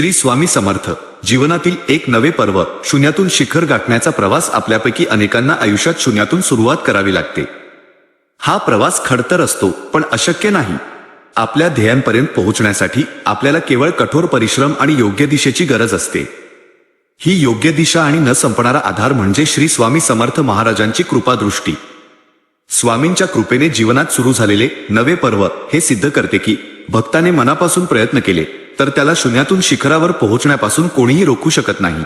श्री स्वामी समर्थ. जीवनातील एक नवे पर्व शून्यातून शिखर गाठण्याचा प्रवास आपल्यापैकी अनेकांना आयुष्यात शून्यातून सुरुवात करावी लागते. हा प्रवास खडतर असतो पण अशक्य नाही. आपल्या ध्येयांपर्यंत पोहोचण्यासाठी आपल्याला केवळ कठोर परिश्रम आणि योग्य दिशेची गरज असते. ही योग्य दिशा आणि न संपणारा आधार म्हणजे श्री स्वामी समर्थ महाराजांची कृपादृष्टी. स्वामींच्या कृपेने जीवनात सुरू झालेले नवे पर्व हे सिद्ध करते की भक्ताने मनापासून प्रयत्न केले तर त्याला शून्यातून शिखरावर पोहोचण्यापासून कोणीही रोखू शकत नाही.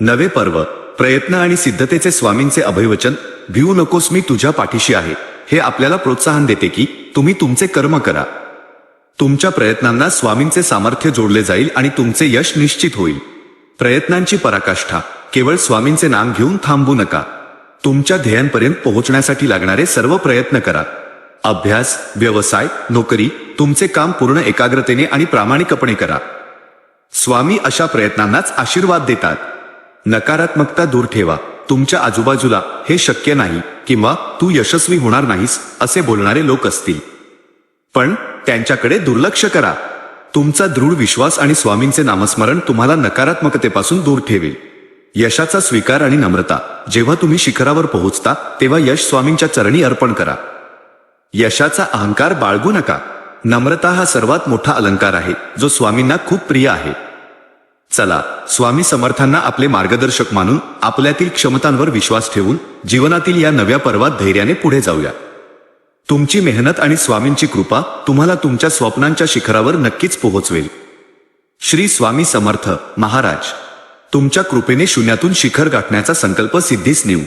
नवे पर्व प्रयत्न आणि सिद्धतेचे स्वामींचे अभयवचन भिवू नकोस मी तुझ्या पाठीशी आहे. हे आपल्याला प्रोत्साहन देते की तुम्ही तुमचे कर्म करा. तुमच्या प्रयत्नांना स्वामींचे सामर्थ्य जोडले जाईल आणि तुमचे यश निश्चित होईल. प्रयत्नांची पराकाष्ठा केवळ स्वामींचे नाम घेऊन थांबू नका. तुमच्या ध्येयांपर्यंत पोहोचण्यासाठी लागणारे सर्व प्रयत्न करा. अभ्यास व्यवसाय नोकरी तुमचे काम पूर्ण एकाग्रतेने आणि प्रामाणिकपणे करा. स्वामी अशा प्रयत्नांनाच आशीर्वाद देतात. नकारात्मकता दूर ठेवा. तुमच्या आजूबाजूला हे शक्य नाही किंवा तू यशस्वी होणार नाहीस असे बोलणारे लोक असतील. पण त्यांच्याकडे दुर्लक्ष करा. तुमचा दृढ विश्वास आणि स्वामींचे नामस्मरण तुम्हाला नकारात्मकतेपासून दूर ठेवेल. यशाचा स्वीकार आणि नम्रता. जेव्हा तुम्ही शिखरावर पोहोचता तेव्हा यश स्वामींच्या चरणी अर्पण करा. यशाचा अहंकार बाळगू नका. नम्रता हा सर्वात मोठा अलंकार आहे जो स्वामींना खूप प्रिय आहे. चला स्वामी समर्थांना आपले मार्गदर्शक मानून आपल्यातील क्षमतांवर विश्वास ठेवून जीवनातील या नव्या पर्वात धैर्याने पुढे जाऊया. तुमची मेहनत आणि स्वामींची कृपा तुम्हाला तुमच्या स्वप्नांच्या शिखरावर नक्कीच पोहोचवेल. श्री स्वामी समर्थ महाराज तुमच्या कृपेने शून्यातून शिखर गाठण्याचा संकल्प सिद्धीस नेऊ.